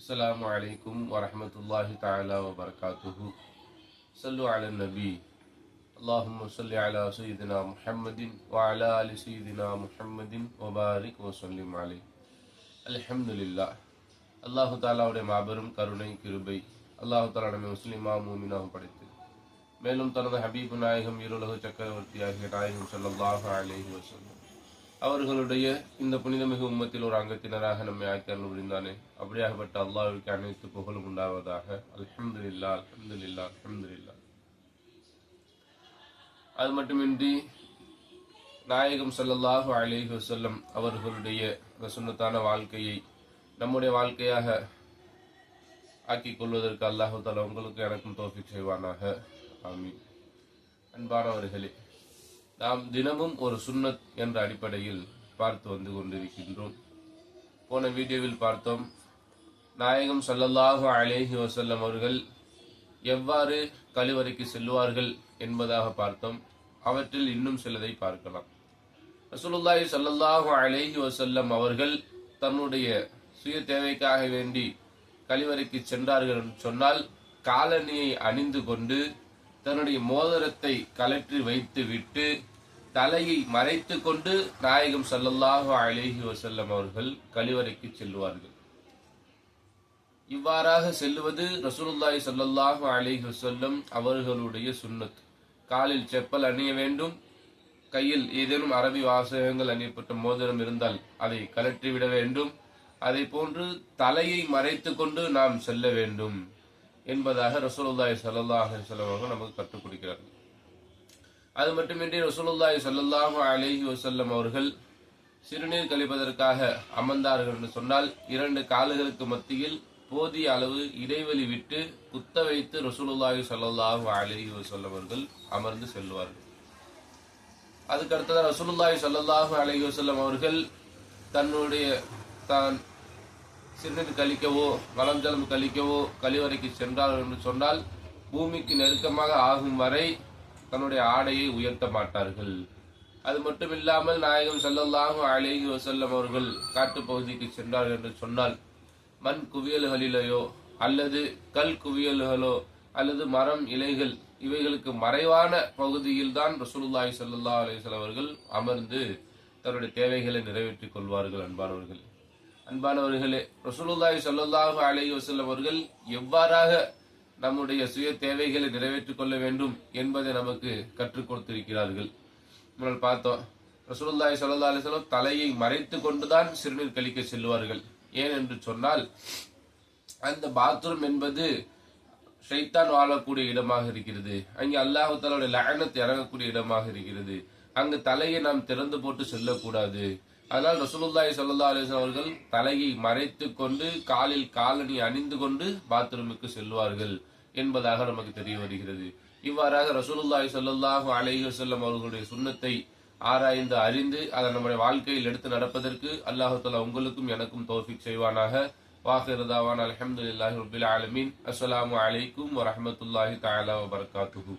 السلام عليكم ورحمة الله تعالى وبركاته صلوا على النبي اللهم صل على سيدنا محمد وعلى آل سيدنا محمد وبارك وسلم عليه الحمد لله அல்லாஹு தாலாவுடைய மாபெரும் கருணை கிருபை அல்லாஹு தாலா நம்மை முஸ்லிமா மூமினாக படைத்து மேலும் தனது ஹபீபு நாயகம் இருலகு சக்கரவர்த்தி ஆகிய நாயகம் ஸல்லல்லாஹு அலைஹி வஸல்லம் அவர்களுடைய இந்த புனிதமிகு உம்மத்தில் ஒரு அங்கத்தினராக நம்மை ஆக்கி அருள் புரிந்தானே? அப்படியாகப்பட்ட அல்லாவிற்கு அனைத்து புகழும் உண்டாவதாக. அல்ஹம்துலில்லாஹ் அல்ஹம்துலில்லாஹ் அல்ஹம்துலில்லாஹ் அது மட்டுமின்றி நாயகம் சல்லல்லாஹு அலேஹி வசல்லம் அவர்களுடைய சுண்ணத்தான வாழ்க்கையை நம்முடைய வாழ்க்கையாக ஆக்கிக் கொள்வதற்கு அல்லாஹு தாலா உங்களுக்கு எனக்கும் தோஃபிக் செய்வானாக. ஆமீன். அன்பானவர்களே நாம் தினமும் ஒரு சுன்னத் என்ற அடிப்படையில் பார்த்து வந்து கொண்டிருக்கின்றோம். போன வீடியோவில் பார்த்தோம் நாயகம் சல்லல்லாஹு அலேஹி வசல்லம் அவர்கள் எவ்வாறு கழிவறைக்கு செல்வார்கள் என்பதாக பார்த்தோம். அவற்றில் இன்னும் சிலதை பார்க்கலாம். ரசூலுல்லாஹி சல்லல்லாஹு அலேஹி வசல்லம் அவர்கள் தன்னுடைய சுய தேவைக்காக வேண்டி கழிவறைக்கு சென்றார்கள் என்று சொன்னால் காலணியை அணிந்து கொண்டு தன்னுடைய மோதிரத்தை கலற்றி வைத்து விட்டு தலையை மறைத்து கொண்டு நாயகம் சல்லல்லாஹு அலேஹி வசல்லம் அவர்கள் கழிவறைக்கு செல்வார்கள் இவ்வாறாக செல்லுவது ரசூலுல்லாய் சல்லல்லாஹு அலேஹி வசல்லம் அவர்களுடைய சுண்ணத் காலில் செப்பல் அணிய வேண்டும். கையில் ஏதேனும் அரபி வாசகங்கள் அணியப்பட்ட மோதிரம் இருந்தால் அதை கலற்றிவிட வேண்டும். அதை போன்று தலையை மறைத்து கொண்டு நாம் செல்ல வேண்டும் என்பதாக ரசூலுல்லாய் ஸல்லல்லாஹு அலைஹி அவர்கள் நமக்கு கற்றுக் கொடுக்கிறார்கள். அது மட்டுமின்றி ரசூலுல்லாய் சல்லாஹு அலஹி வசல்லம் அவர்கள் சிறுநீர் கழிப்பதற்காக அமர்ந்தார்கள் என்று சொன்னால் இரண்டு கால்களுக்கு மத்தியில் போதிய அளவு இடைவெளி விட்டு குத்த வைத்து ரசூலுல்லாஹி சல்லாஹு அலஹி வசல்லம் அவர்கள் அமர்ந்து செல்வார்கள். அதுக்கு அடுத்ததாக ரசூலுல்லாஹி ஸல்லல்லாஹு அலைஹி அவர்கள் தன்னுடைய தான் சிறுநீர் கழிக்கவோ மலம் ஜலம் கழிக்கவோ கழிவறைக்கு சென்றார்கள் என்று சொன்னால் பூமிக்கு நெருக்கமாக ஆகும் வரை தன்னுடைய ஆடையை உயர்த்த மாட்டார்கள். அது மட்டும் இல்லாமல் நாயகம் செல்லல்லாகும் அழகி வஸல்லம் அவர்கள் காட்டுப் பகுதிக்கு சென்றார்கள் என்று சொன்னால் மண் குவியல்களிலேயோ அல்லது கல் குவியல்களோ அல்லது மரம் இலைகள் இவைகளுக்கு மறைவான பகுதியில் தான் ரசூலுல்லாஹி ஸல்லல்லாஹு அலைஹி அவர்கள் அமர்ந்து தன்னுடைய தேவைகளை நிறைவேற்றிக் கொள்வார்கள் அன்பானவர்கள். அன்பானவர்களே ரசூலுல்லாஹி சல்லாஹு அலைஹி வசல்லம் அவர்கள் எவ்வாறாக நம்முடைய சுய தேவைகளை நிறைவேற்றிக் கொள்ள வேண்டும் என்பதை நமக்கு கற்றுக் கொடுத்திருக்கிறார்கள். முன்னால் பார்த்தோம் ரசூலுல்லாஹி ஸல்லல்லாஹு அலைஹி தலையை மறைத்து கொண்டுதான் சிறுநீர் கழிக்க செல்வார்கள் ஏன் என்று சொன்னால் அந்த பாத்ரூம் என்பது ஷைத்தான் வாழக்கூடிய இடமாக இருக்கிறது. அங்கே அல்லாஹு தாலாவுடைய லயனத்தை இறங்கக்கூடிய இடமாக இருக்கிறது. அங்கு தலையை நாம் திறந்து போட்டு செல்லக்கூடாது. அதனால் ரசூலுல்லாஹி சல்லா அலைஹி அவர்கள் தலையை மறைத்து கொண்டு காலில் காலணி அணிந்து கொண்டு பாத்ரூமுக்கு செல்வார்கள் என்பதாக நமக்கு தெரிய வருகிறது. இவ்வாறாக ரசூலுல்லாஹி சல்லாஹு அலைஹி செல்லம் அவர்களுடைய சுண்ணத்தை ஆராய்ந்து அறிந்து அதை நம்முடைய வாழ்க்கையில் எடுத்து நடப்பதற்கு அல்லாஹு தலா உங்களுக்கும் எனக்கும் தோஃபிக் செய்வானாக. வாஹிரதாவான் தாவான் அல்ஹம்துலில்லாஹி ரப்பில் ஆலமீன். அஸ்ஸலாமு அலைக்கும் வரமத்துல்லாஹி தாலா வபரகாத்துஹு.